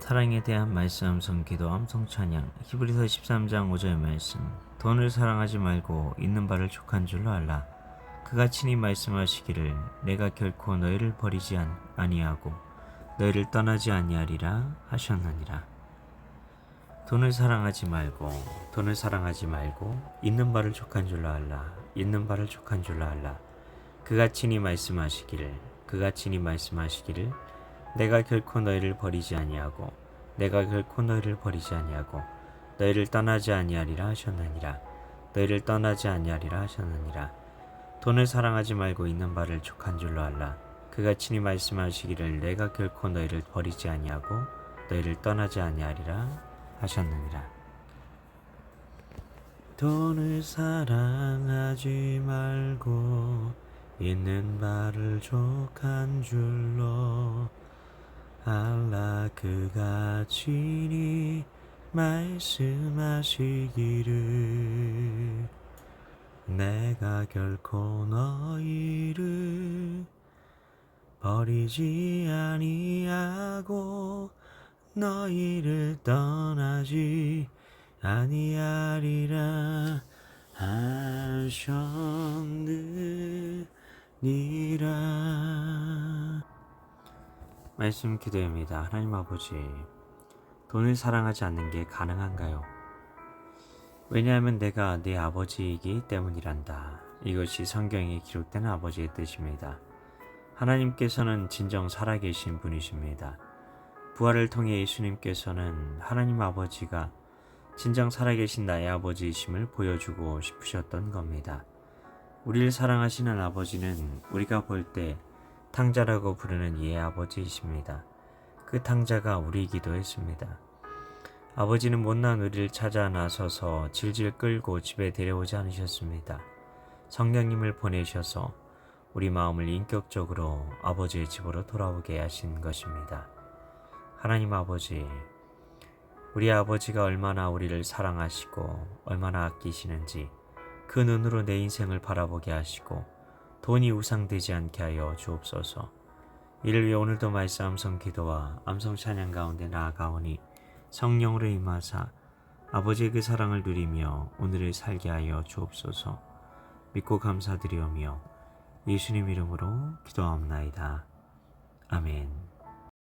사랑에 대한 말씀 함성 기도 함 성 찬양. 히브리서 13장 5절 말씀. 돈을 사랑하지 말고 있는 바를 족한 줄로 알라. 그가 친히 말씀하시기를 내가 결코 너희를 버리지 안- 아니하고 너희를 떠나지 아니하리라 하셨느니라. 돈을 사랑하지 말고 돈을 사랑하지 말고 있는 바를 족한 줄로 알라. 있는 바를 족한 줄로 알라. 그가 친히 말씀하시기를 그가 친히 말씀하시기를 내가 결코 너희를 버리지 아니하고 내가 결코 너희를 버리지 아니하고 너희를 떠나지 아니하리라 하셨느니라. 너희를 떠나지 아니하리라 하셨느니라. 돈을 사랑하지 말고 있는 바를 족한 줄로 알라. 그가 친히 말씀하시기를 내가 결코 너희를 버리지 아니하고 너희를 떠나지 아니하리라 하셨느니라. 돈을 사랑하지 말고 있는 바를 족한 줄로 알라 그가 친히 말씀하시기를. 내가 결코 너희를 버리지 아니하고 너희를 떠나지 아니하리라 하셨느니라 말씀 기도입니다. 하나님 아버지, 돈을 사랑하지 않는 게 가능한가요? 왜냐하면 내가 내 아버지이기 때문이란다. 이것이 성경에 기록된 아버지의 뜻입니다. 하나님께서는 진정 살아계신 분이십니다. 부활을 통해 예수님께서는 하나님 아버지가 진정 살아계신 나의 아버지이심을 보여주고 싶으셨던 겁니다. 우리를 사랑하시는 아버지는 우리가 볼때 탕자라고 부르는 이의 아버지이십니다. 그 탕자가 우리이기도 했습니다. 아버지는 못난 우리를 찾아 나서서 질질 끌고 집에 데려오지 않으셨습니다. 성령님을 보내셔서 우리 마음을 인격적으로 아버지의 집으로 돌아오게 하신 것입니다. 하나님 아버지, 우리 아버지가 얼마나 우리를 사랑하시고 얼마나 아끼시는지 그 눈으로 내 인생을 바라보게 하시고 돈이 우상되지 않게 하여 주옵소서. 이를 위해 오늘도 말씀 암송 기도와 암송 찬양 가운데 나아가오니 성령으로 임하사 아버지의 그 사랑을 누리며 오늘을 살게 하여 주옵소서. 믿고 감사드리오며 예수님 이름으로 기도하옵나이다. 아멘.